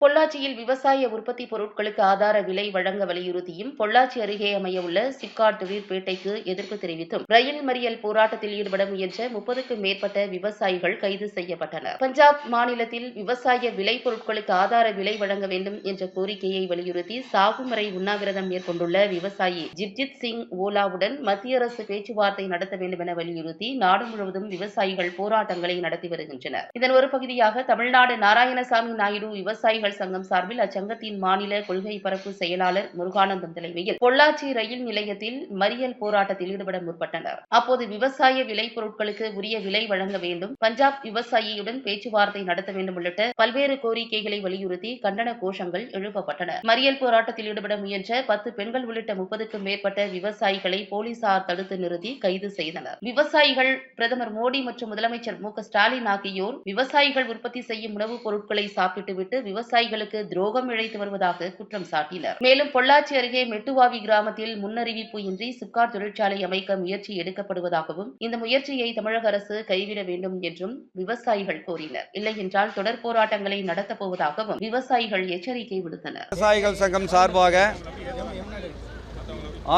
Por lo பொள்ளாச்சியில் விவசாய உற்பத்தி பொருட்களுக்கு ஆதார விலை வழங்க வலியுறுத்தியும் பொள்ளாச்சி அருகே அமையவுள்ள சிப்காட் தொழிற்பேட்டைக்கு எதிர்ப்பு தெரிவித்தும். ரயில் மறியல் போராட்டத்தில் ஈடுபட முயன்ற முப்பதுக்கும் மேற்பட்ட விவசாயிகள் கைது செய்யப்பட்டனர். பஞ்சாப் மாநிலத்தில் விவசாய விளை பொருட்களுக்கு ஆதார விலை வழங்க வேண்டும் என்ற கோரிக்கையை வலியுறுத்தி சாகும் வரை உண்ணாவிரதம் மேற்கொண்டுள்ள விவசாயி ஜிப்ஜித் சிங் ஓலாவுடன் மத்திய அரசு பேச்சுவார்த்தை நடத்த வேண்டும் என வலியுறுத்தி நாடு முழுவதும் விவசாயிகள் போராட்டங்களை நடத்தி வருகின்றனர். இதன் ஒரு பகுதியாக தமிழ்நாடு நாராயணசாமி நாயுடு விவசாயிகள் சங்க சங்கம் சார்பில் அச்சங்கத்தின் மாநில கொள்கை பரப்பு செயலாளர் முருகானந்தம் தலைமையில் பொள்ளாச்சி ரயில் நிலையத்தில் மறியல் போராட்டத்தில் ஈடுபட முற்பட்டனர். அப்போது விவசாய விளை பொருட்களுக்கு உரிய விலை வழங்க வேண்டும் பஞ்சாப் விவசாயியுடன் பேச்சுவார்த்தை நடத்த வேண்டும் உள்ளிட்ட பல்வேறு கோரிக்கைகளை வலியுறுத்தி கண்டன கோஷங்கள் எழுப்பப்பட்டன. மறியல் போராட்டத்தில் ஈடுபட முயன்ற பத்து பெண்கள் உள்ளிட்ட முப்பதுக்கும் மேற்பட்ட விவசாயிகளை போலீசார் தடுத்து நிறுத்தி கைது செய்தனர். விவசாயிகள் பிரதமர் மோடி மற்றும் முதலமைச்சர் மு ஸ்டாலின் ஆகியோர் விவசாயிகள் உற்பத்தி செய்யும் உணவுப் பொருட்களை சாப்பிட்டுவிட்டு விவசாயிகள் விவசாயிகளுக்கு துரோகம் இழைத்து வருவதாக குற்றம் சாட்டினர். மேலும் பொள்ளாச்சி அருகே மெட்டுவாவி கிராமத்தில் முன்னறிவிப்பு இன்றி சிப்காட் தொழிற்சாலை அமைக்க முயற்சி எடுக்கப்படுவதாகவும் இந்த முயற்சியை தமிழக அரசு கைவிட வேண்டும் என்றும் விவசாயிகள் கோரினர். இல்லையென்றால் தொடர் போராட்டங்களை நடத்தப் போவதாகவும் விவசாயிகள் எச்சரிக்கை விடுத்தனர். விவசாயிகள் சங்கம் சார்பாக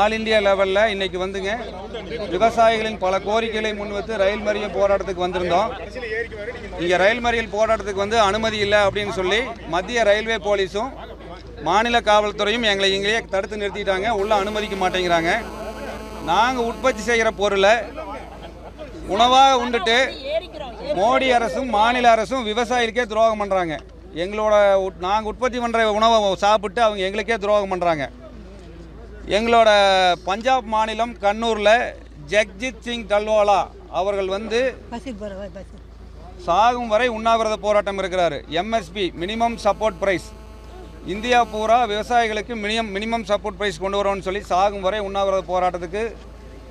ஆல் இந்தியா லெவலில் இன்னைக்கு வந்துங்க. விவசாயிகளின் பல கோரிக்கைகளை முன்வைத்து ரயில் மறியல் போராட்டத்துக்கு வந்திருந்தோம். இங்கே ரயில் மறியல் போராட்டத்துக்கு வந்து அனுமதி இல்லை அப்படின்னு சொல்லி மத்திய ரயில்வே போலீஸும் மாநில காவல்துறையும் எங்களை இங்கேயே தடுத்து நிறுத்திட்டாங்க. உள்ள அனுமதிக்க மாட்டேங்கிறாங்க. நாங்கள் உற்பத்தி செய்கிற பொருளை உணவாக உண்டுட்டு மோடி அரசும் மாநில அரசும் விவசாயிகளுக்கே துரோகம் பண்ணுறாங்க எங்களோட நாங்கள் உற்பத்தி பண்ணுற உணவை சாப்பிட்டு அவங்க எங்களுக்கே துரோகம் பண்ணுறாங்க எங்களோட பஞ்சாப் மாநிலம் கண்ணூரில் ஜக்ஜித் சிங் டல்வாலா அவர்கள் வந்து சாகும் வரை உண்ணாவிரத போராட்டம் இருக்கிறாரு. MSP minimum support price India பூரா விவசாயிகளுக்கு மினிமம் மினிமம் சப்போர்ட் பிரைஸ் கொண்டு வரோம்னு சொல்லி சாகும் வரை உண்ணாவிரத போராட்டத்துக்கு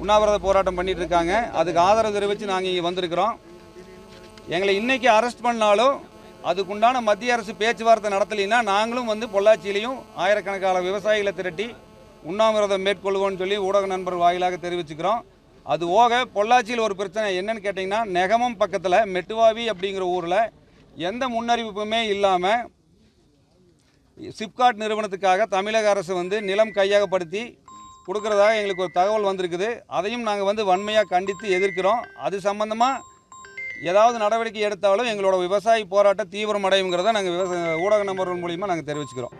உண்ணாவிரத போராட்டம் பண்ணிட்டு இருக்காங்க. அதுக்கு ஆதரவு தெரிவித்து நாங்கள் இங்கே வந்திருக்கிறோம். எங்களை இன்னைக்கு அரெஸ்ட் பண்ணாலும் அதுக்குண்டான மத்திய அரசு பேச்சுவார்த்தை நடத்தலைன்னா நாங்களும் வந்து பொள்ளாச்சியிலையும் ஆயிரக்கணக்கான விவசாயிகளை திரட்டி உண்ணாவிரதம் மேற்கொள்வோம்னு சொல்லி ஊடக நண்பர் வாயிலாக தெரிவிச்சுக்கிறோம். அது போக பொள்ளாச்சியில் ஒரு பிரச்சனை என்னன்னு கேட்டிங்கன்னா நெகமம் பக்கத்தில் மெட்டுவாவி அப்படிங்கிற ஊரில் எந்த முன்னறிவிப்புமே இல்லாமல் சிப்காட் நிறுவனத்துக்காக தமிழக அரசு வந்து நிலம் கையகப்படுத்தி கொடுக்கறதாக எங்களுக்கு ஒரு தகவல் வந்திருக்குது. அதையும் நாங்கள் வந்து வன்மையாக கண்டித்து எதிர்க்கிறோம். அது சம்பந்தமாக ஏதாவது நடவடிக்கை எடுத்தாலும் எங்களோட விவசாய போராட்டம் தீவிரமடையுங்கிறத நாங்கள் விவசாய ஊடக நம்பர்கள் மூலிமா நாங்கள் தெரிவிச்சுக்கிறோம்.